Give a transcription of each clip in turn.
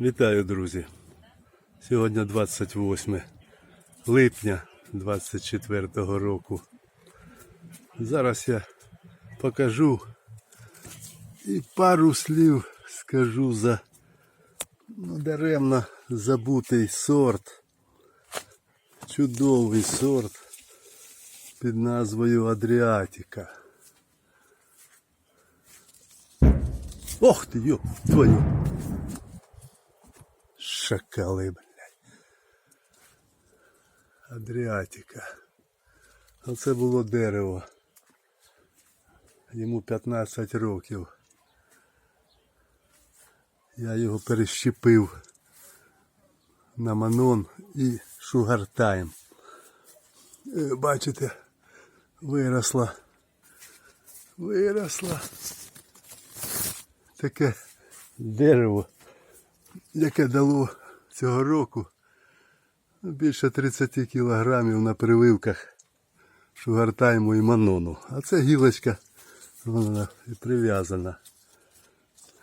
Вітаю, друзі! Сьогодні 28 липня 24 року. Зараз я покажу і пару слів скажу за ну, даремно забутий сорт. Чудовий сорт під назвою Адріатіка. Ох ти, йо, твою! Шакали, блядь. Адріатика. Оце було дерево. Йому 15 років. Я його перещепив на манон і шугартайм. Е, Бачите, виросла. Виросла. Таке дерево яке дало цього року більше 30 кілограмів на прививках шугартайму і манону. А це гілочка вона і прив'язана.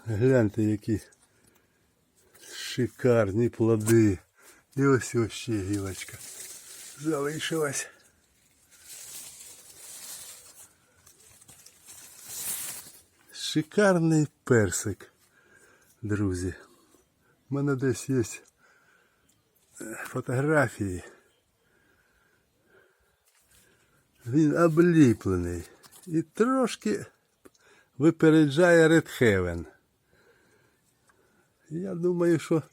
Гляньте, які шикарні плоди. І ось ось ще гілочка. Залишилась. Шикарний персик, друзі. У мене десь є фотографії. Він обліплений і трошки випереджає Heaven. Я думаю, що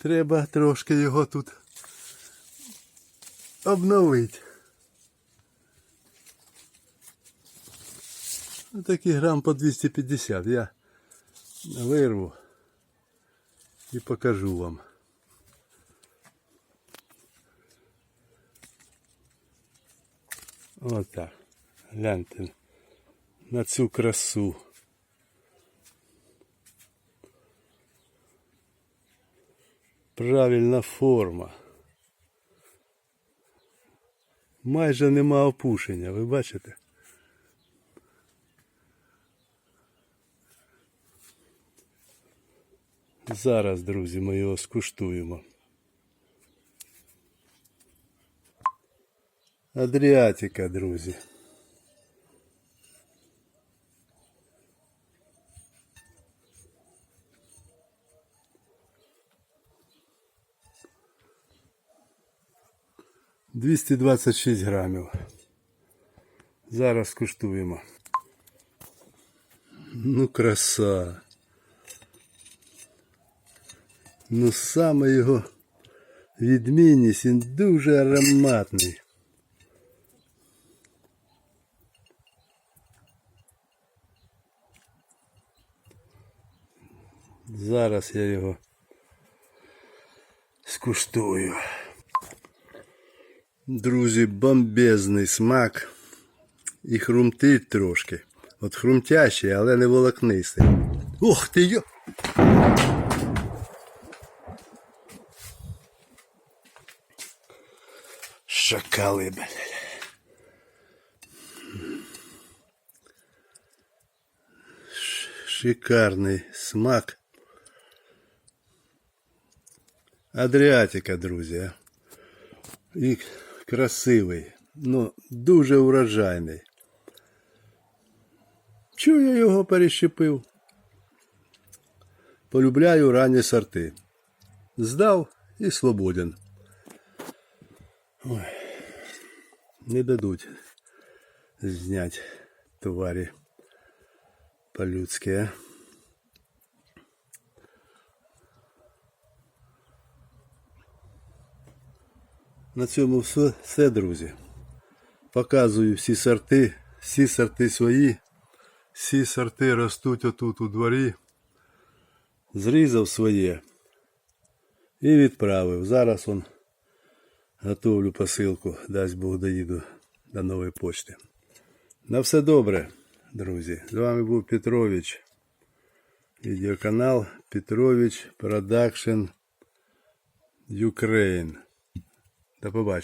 треба трошки його тут обновити. Ну, Такі грам по 250 я вирву і покажу вам. Отак. Гляньте на цю красу. Правильна форма. Майже нема опушення, ви бачите? Зараз, друзі, ми його скуштуємо. Адріатика, друзі. Двісті двадцять шість грамів. Зараз скуштуємо. Ну, краса. Ну саме його відмінність, він дуже ароматний. Зараз я його скуштую. Друзі, бомбезний смак і хрумтить трошки. От хрумтящий, але не волокнистий. Ух ти йо! Шакали, блядь. Шикарний смак. Адріатика, друзі. І красивий. Ну, дуже урожайний. Чого я його перещепив? Полюбляю ранні сорти. Здав і свободен. Ой, Не дадуть зняти товарі по-людськи, На цьому все, все, друзі. Показую всі сорти, всі сорти свої, всі сорти ростуть отут у дворі. Зрізав своє і відправив. Зараз он Готовлю посилку, дасть Бог доїду до нової почти. На все добре, друзі. З вами був Петрович. Відеоканал Петрович Продакшн Ukraine. До побачення.